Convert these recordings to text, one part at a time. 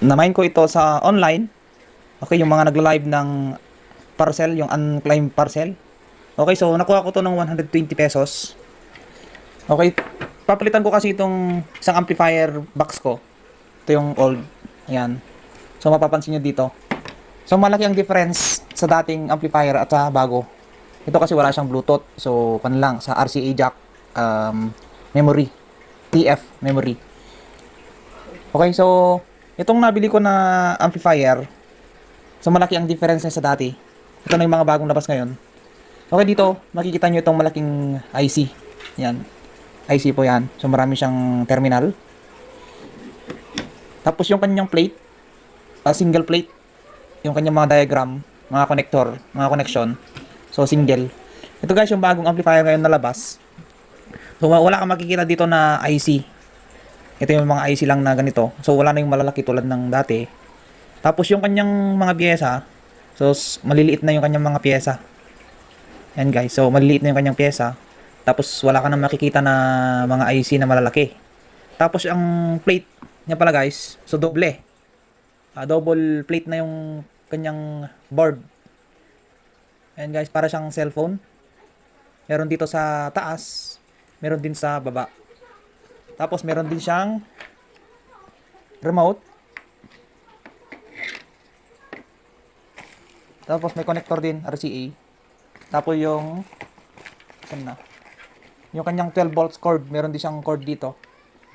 namain ko ito sa online. Okay, yung mga nagla-live ng parcel, yung unclaimed parcel. Okay, so nakuha ko to ng 120 pesos. Okay, papalitan ko kasi itong isang amplifier box ko. Ito yung old. Ayan. So mapapansin nyo dito. So malaki ang difference sa dating amplifier at sa bago. Ito kasi wala siyang Bluetooth. So kan lang sa RCA jack um, memory. TF memory. Okay, so itong nabili ko na amplifier, so malaki ang difference niya sa dati. Ito na yung mga bagong labas ngayon. Okay, dito makikita nyo itong malaking IC. Yan. IC po yan. So marami siyang terminal. Tapos yung kanyang plate, ah, single plate. Yung kanyang mga diagram, mga connector, mga connection. So single. Ito guys yung bagong amplifier ngayon na labas. So wa- wala kang makikita dito na IC. Ito yung mga IC lang na ganito. So wala na yung malalaki tulad ng dati. Tapos yung kanyang mga pyesa, so maliliit na yung kanyang mga pyesa. Yan guys. So maliliit na yung kanyang pyesa. Tapos wala ka nang makikita na mga IC na malalaki. Tapos ang plate niya pala guys, so doble. Ah, double plate na yung kanyang board. Ayan guys, para siyang cellphone. Meron dito sa taas, meron din sa baba. Tapos meron din siyang remote. Tapos may connector din, RCA. Tapos yung saan na? Yung kanyang 12 volts cord, meron din siyang cord dito,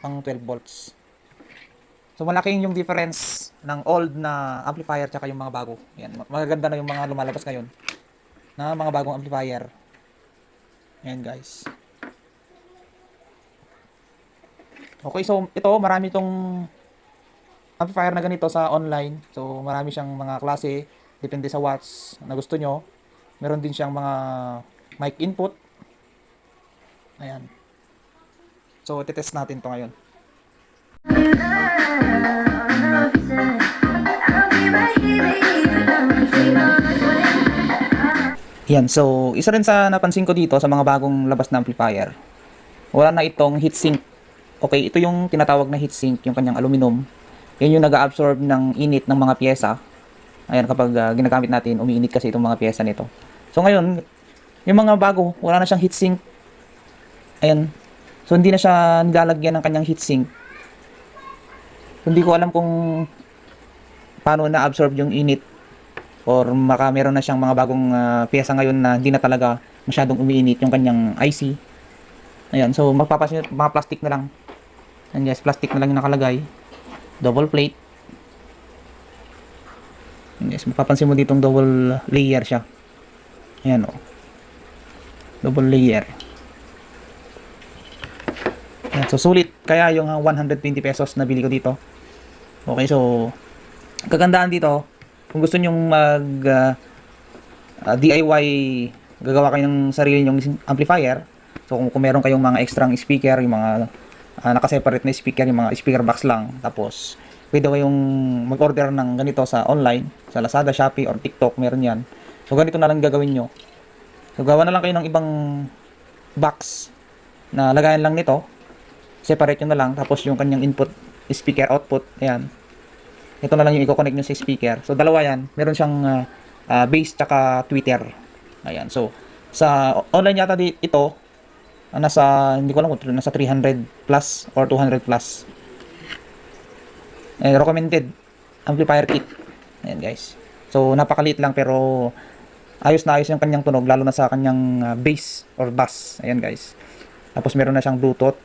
pang 12 volts. So malaking yung difference ng old na amplifier tsaka yung mga bago. Yan, magaganda na yung mga lumalabas ngayon na mga bagong amplifier. Yan guys. Okay, so ito marami itong amplifier na ganito sa online. So marami siyang mga klase depende sa watts na gusto nyo. Meron din siyang mga mic input. Ayan. So titest natin to ngayon. Yan, so isa rin sa napansin ko dito sa mga bagong labas na amplifier. Wala na itong heatsink. Okay, ito yung tinatawag na heatsink, yung kanyang aluminum. Yan yung nag-absorb ng init ng mga pyesa. Ayan, kapag ah, ginagamit natin, umiinit kasi itong mga pyesa nito. So ngayon, yung mga bago, wala na siyang heatsink. Ayan. So hindi na siya nilalagyan ng kanyang heatsink. So, hindi ko alam kung paano na-absorb yung init or maka meron na siyang mga bagong ah, pyesa ngayon na hindi na talaga masyadong umiinit yung kanyang IC. Ayan, so magpapasin mga plastic na lang. Ayan guys, plastic na lang yung nakalagay. Double plate. Ayan guys, mapapansin mo ditong double layer siya. Ayan o. Double layer. Ayan, so sulit. Kaya yung ah, 120 pesos na bili ko dito. Okay, so kagandaan dito, kung gusto nyong mag ah, ah, DIY gagawa kayo ng sarili nyong amplifier so kung, kung meron kayong mga extra speaker yung mga ah, nakaseparate na speaker yung mga speaker box lang tapos pwede kayong mag-order ng ganito sa online sa Lazada, Shopee or TikTok meron yan so ganito na lang gagawin nyo so gawa na lang kayo ng ibang box na lagayan lang nito separate nyo na lang tapos yung kanyang input speaker output ayan ito na lang yung i-connect nyo sa speaker. So, dalawa yan. Meron siyang uh, uh, base tsaka Twitter. Ayan. So, sa online yata di, ito, ah, nasa, hindi ko alam kung nasa 300 plus or 200 plus. Eh, recommended amplifier kit. Ayan guys. So, napakaliit lang pero ayos na ayos yung kanyang tunog lalo na sa kanyang uh, bass or bass. Ayan guys. Tapos meron na siyang Bluetooth